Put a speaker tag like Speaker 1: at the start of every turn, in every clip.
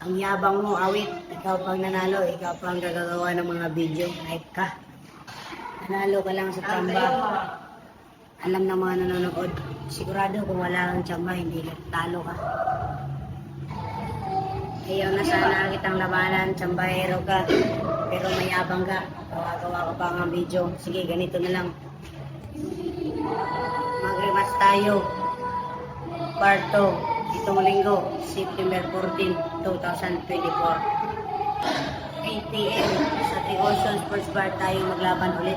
Speaker 1: Ang yabang mo, awit. Ikaw pang nanalo, ikaw pang gagawa ng mga video. Hype ka. Nanalo ka lang sa tsamba. Alam ng mga nanonood. Sigurado kung wala kang tsamba, hindi ka talo ka. Ayaw na sana kitang labanan, tsambahero ka. Pero mayabang ka. Gawa-gawa ka pa ng video. Sige, ganito na lang. Mag-rematch tayo. Part 2. Itong linggo, September 14, 2024. 8 p.m. sa Tigosyon Sports Bar tayo maglaban ulit.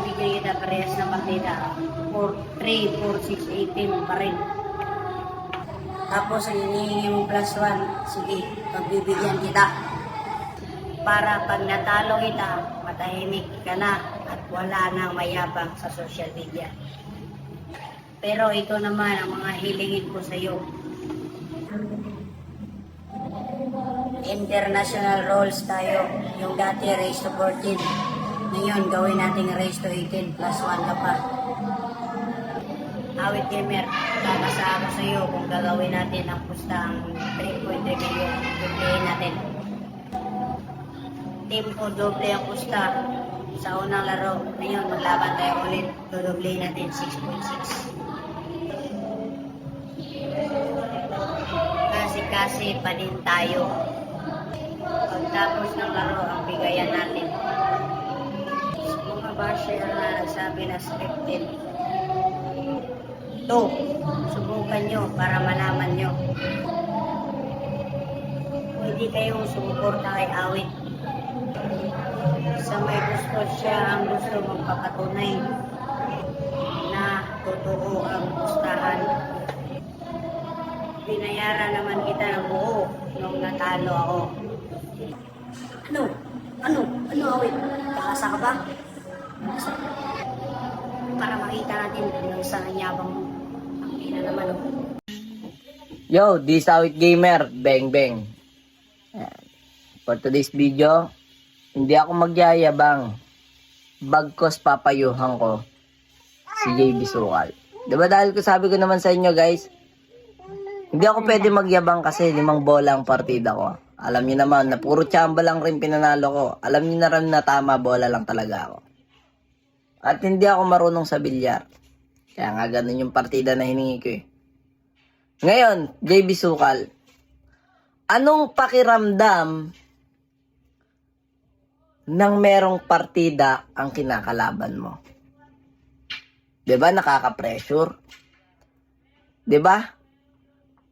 Speaker 1: Bibigyan kita parehas ng partida. 4, 3, 4, 6, 18 pa rin. Tapos ang hinihingi mo plus 1, sige, pagbibigyan kita. Para pag natalo kita, matahimik ka na at wala nang mayabang sa social media. Pero ito naman ang mga hilingin ko sa iyo. International roles tayo. Yung dati race to 14. Ngayon, gawin natin race to 18 plus 1 ka pa. Awit Gamer, kakasa ako sa iyo kung gagawin natin ang pustang 3.3 million. Dublehin natin. Team ko doble ang pusta sa unang laro. Ngayon, maglaban tayo ulit. Dudublehin natin 6.6. Kasi-kasi pa din tayo. Pagtapos ng laro, ang bigayan natin. Mga basher na nagsabi na scripted. Ito, subukan nyo para malaman nyo. Pwede kayong sumuporta kay Awit. Sa may gusto siya ang gusto magpapatunay Binayaran naman kita ng buo nung natalo ako. Ano? Ano? Ano, Awit? Kakasa ka ba? Para makita natin kung saan ang yabang mo. Ang ina naman, oh.
Speaker 2: Yo, this Awit Gamer, bang bang. For today's video, hindi ako magyayabang. Bagkos papayuhan ko si JB Sukal. Diba dahil ko sabi ko naman sa inyo guys, hindi ako pwede magyabang kasi limang bola ang partida ko. Alam niyo naman na puro tsamba lang rin pinanalo ko. Alam niyo na rin na tama bola lang talaga ako. At hindi ako marunong sa bilyar. Kaya nga ganun yung partida na hiningi ko eh. Ngayon, JB Sukal, anong pakiramdam nang merong partida ang kinakalaban mo? 'Di ba nakaka-pressure? 'Di ba?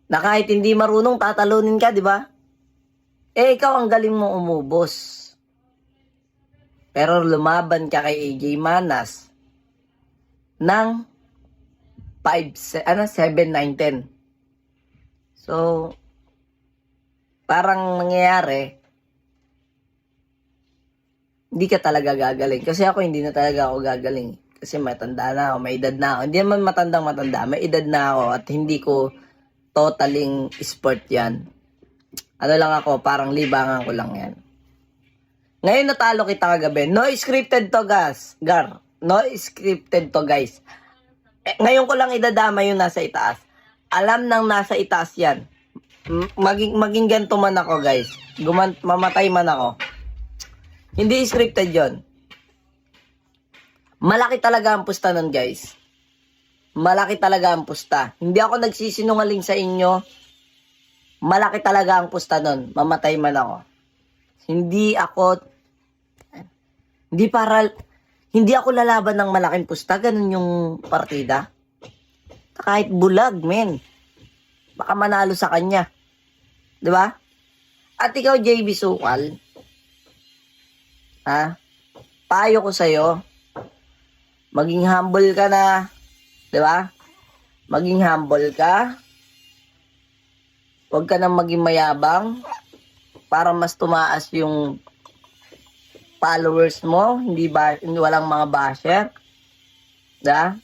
Speaker 2: Na kahit hindi marunong tatalunin ka, 'di ba? Eh ikaw ang galing mo umubos. Pero lumaban ka kay AJ Manas ng 5 ano 7 9 10. So, parang nangyayari, hindi ka talaga gagaling. Kasi ako, hindi na talaga ako gagaling. Kasi matanda na ako, may edad na ako. Hindi naman matandang matanda, may edad na ako at hindi ko totaling sport yan. Ano lang ako, parang libangan ko lang yan. Ngayon natalo kita kagabi. No scripted to, guys. Gar. No scripted to, guys. Eh, ngayon ko lang idadama yung nasa itaas. Alam nang nasa itaas yan. Maging, maging ganito man ako, guys. Guman, mamatay man ako. Hindi scripted yon. Malaki talaga ang pusta nun, guys. Malaki talaga ang pusta. Hindi ako nagsisinungaling sa inyo. Malaki talaga ang pusta nun. Mamatay man ako. Hindi ako hindi para hindi ako lalaban ng malaking pusta. Ganun yung partida. Kahit bulag, men. Baka manalo sa kanya. ba? At ikaw, JB Sukal, ha? Payo ko sa'yo, maging humble ka na, 'di ba? Maging humble ka. Huwag ka nang maging mayabang para mas tumaas yung followers mo, hindi ba hindi walang mga basher. 'Di ba?